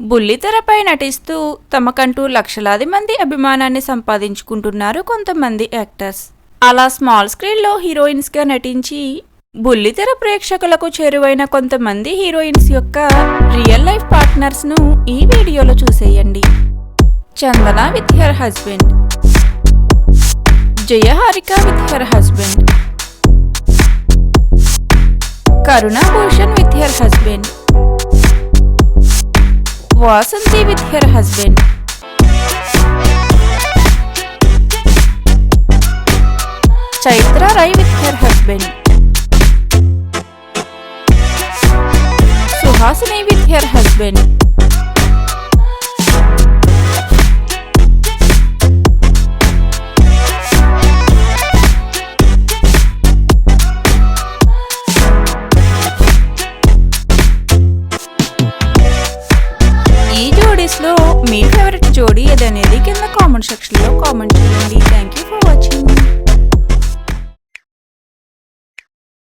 బుల్లితెరపై నటిస్తూ తమకంటూ లక్షలాది మంది అభిమానాన్ని సంపాదించుకుంటున్నారు కొంతమంది యాక్టర్స్. అలా స్మాల్ స్క్రీన్లో హీరోయిన్స్గా నటించి బుల్లితెర ప్రేక్షకులకు చేరువైన కొంతమంది హీరోయిన్స్ యొక్క రియల్ లైఫ్ పార్ట్నర్స్ను ఈ వీడియోలో చూసేయండి. Chandana with her husband. Jayaharika with her husband. Karuna Bhushan with her husband. Vasanthi with her husband Chaitra Rai with her husband Suhasini with her husband ఈ మీ ఫేవరెట్ జోడీ ఏదనేది కింద కామెంట్ సెక్షన్లో comment చేయండి thank